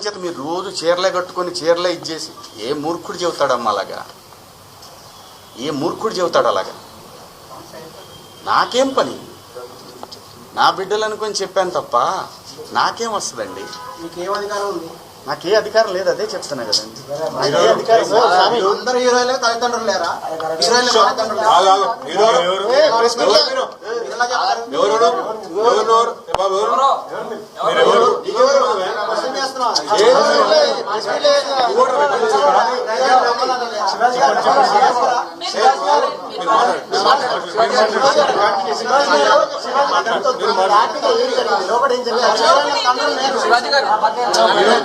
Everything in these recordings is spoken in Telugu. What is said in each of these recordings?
చేత మీరు రోజు చీరలే కట్టుకొని చీరలే ఇచ్చేసి ఏ మూర్ఖుడు చెబుతాడమ్మా అలాగా ఏ మూర్ఖుడు చెబుతాడు అలాగా నాకేం పని నా బిడ్డలు అనుకొని చెప్పాను తప్ప నాకేం వస్తుందండి మీకు ఏం అధికారం ఉంది నాకే అధికారం లేదు అదే చెప్తున్నా కదండి తల్లిదండ్రులు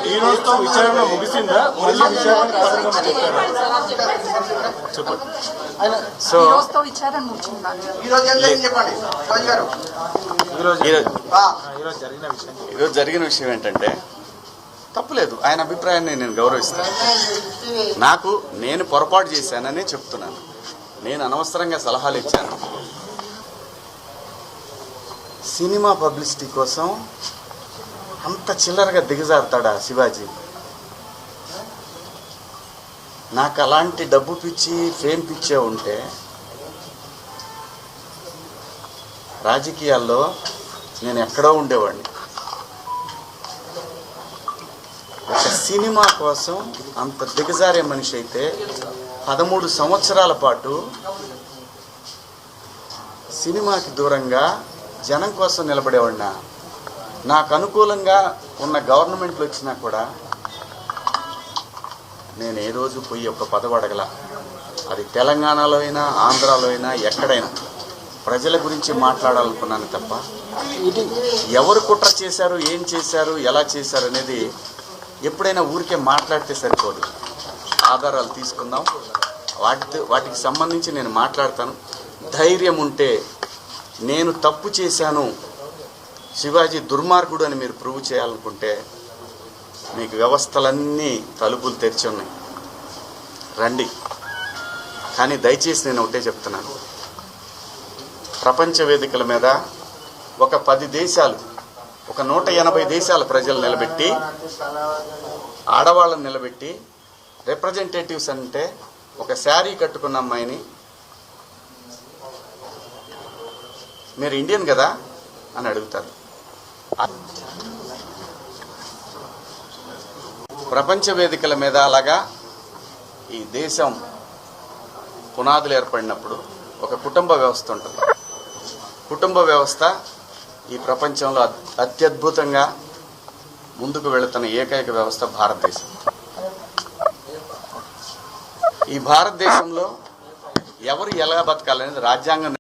ఈ- రోజుతో విచారణ ముగిసిందా మురళి విచారణ చెప్పండి సో ఈరోజు జరిగిన విషయం ఏంటంటే తప్పులేదు. ఆయన అభిప్రాయాన్ని నేను గౌరవిస్తాను. నాకు నేను పొరపాటు చేశానని చెప్తున్నాను. నేను అనవసరంగా సలహాలు ఇచ్చాను. సినిమా పబ్లిసిటీ కోసం అంత చిల్లరగా దిగజారుతాడా శివాజీ? నాకు అలాంటి డబ్బు పిచ్చి ఫేమ్ పిచ్చే ఉంటే రాజకీయాల్లో నేను ఎక్కడో ఉండేవాడిని. సినిమా కోసం అంత దిగజారే మనిషి అయితే పదమూడు సంవత్సరాల పాటు సినిమాకి దూరంగా జనం కోసం నిలబడేవాడినా. నాకు అనుకూలంగా ఉన్న గవర్నమెంట్లు వచ్చినా కూడా నేను ఏ రోజు పోయి ఒక పదవి అడగల. అది తెలంగాణలో అయినా ఆంధ్రాలో అయినా ఎక్కడైనా. ప్రజల గురించి మాట్లాడాలనుకున్నాను తప్ప ఎవరు కుట్ర చేశారు ఏం చేశారు ఎలా చేశారు అనేది ఎప్పుడైనా ఊరికే మాట్లాడితే సరిపోదు. ఆధారాలు తీసుకుందాం. వాటి వాటికి సంబంధించి నేను మాట్లాడతాను. ధైర్యం ఉంటే నేను తప్పు చేశాను. శివాజీ దుర్మార్గుడు అని మీరు ప్రూవ్ చేయాలనుకుంటే మీకు వ్యవస్థలన్నీ తలుపులు తెరిచి ఉన్నాయి. రండి. కానీ దయచేసి నేను ఒకటే చెప్తున్నాను. ప్రపంచ వేదికల మీద ఒక పది దేశాలు ఒక నూట ఎనభై దేశాల ప్రజలు నిలబెట్టి ఆడవాళ్ళని నిలబెట్టి రిప్రజెంటేటివ్స్ అంటే ఒక శారీ కట్టుకున్న అమ్మాయిని. మీరు ఇండియన్ కదా? అని అడుగుతారు. ప్రపంచ వేదికల మీద అలాగా ఈ దేశం పునాదులు ఏర్పడినప్పుడు ఒక కుటుంబ వ్యవస్థ ఉంటుంది. కుటుంబ వ్యవస్థ ఈ ప్రపంచంలో అత్యద్భుతంగా ముందుకు వెళుతున్న ఏకైక వ్యవస్థ భారతదేశం. ఈ భారతదేశంలో ఎవరు ఎలా బతకాలనేది రాజ్యాంగం